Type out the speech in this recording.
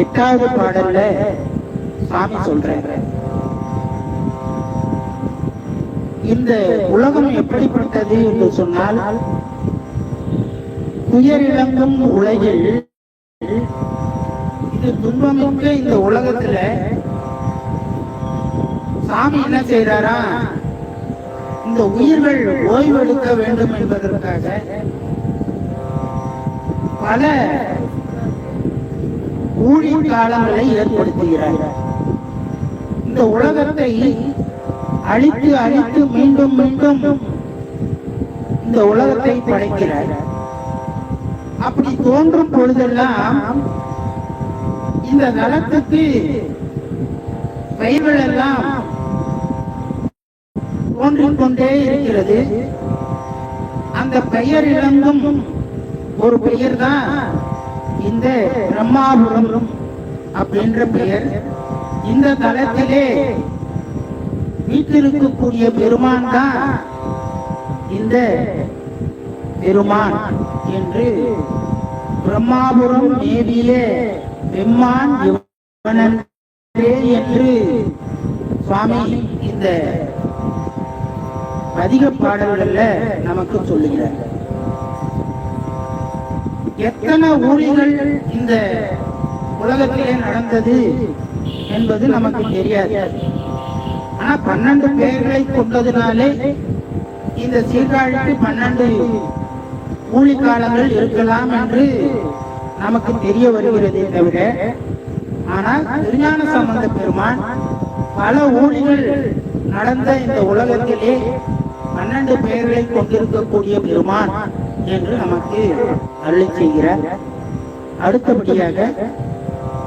எட்டாவது பாடல்ல சாமி சொல்ற இந்த உலகம் எப்படிப்பட்டது என்று சொன்னால் துயரிழங்கும் உலகில் இது துன்பமிக்க இந்த உலகத்துல சாமி என்ன செய்யறாரா இந்த உயிர்கள் ஓய்வெடுக்க வேண்டும் என்பதற்காக பல ஊழி காலங்களை ஏற்படுத்துகிறார். இந்த உலகத்தை அழித்து அழித்து மீண்டும் மீண்டும் இந்த உலகத்தை படைக்கிறார். அப்படி தோன்றும் பொழுதெல்லாம் இந்த நலத்துக்கு பயிர்கள் எல்லாம் தோன்றிக் கொண்டே இருக்கிறது. அந்த பெயர் இழந்தும் ஒரு பெயர் தான் இந்த பிரம்மாபுரம் அப்படின்ற பெயர். இந்த தலத்திலே வீட்டிருக்கக்கூடிய பெருமான் தான் இந்த பெருமான் என்று பிரம்மாபுரம் தேவியிலே பெம்மான் என்று சுவாமி இந்த அதிக பாடல்கள்ல நமக்கு சொல்லுகிறார். எத்தனை ஊழிகள் இந்த உலகத்திலே நடந்தது என்பது நமக்கு தெரியாது. ஆனா பன்னெண்டு பேர்களை கொண்டதுனாலே இந்த சீர்காழிக்கு பன்னெண்டு ஊழி காலங்கள் இருக்கலாம் என்று நமக்கு தெரிய வருகிறதே தவிர ஆனால் திருஞான சம்பந்த பெருமான் பல ஊழிகள் நடந்த இந்த உலகத்திலே பன்னெண்டு பெயர்களை கொண்டிருக்கக்கூடிய பெருமான் என்று நமக்கு அருளை செய்கிறார். அடுத்தபடியாக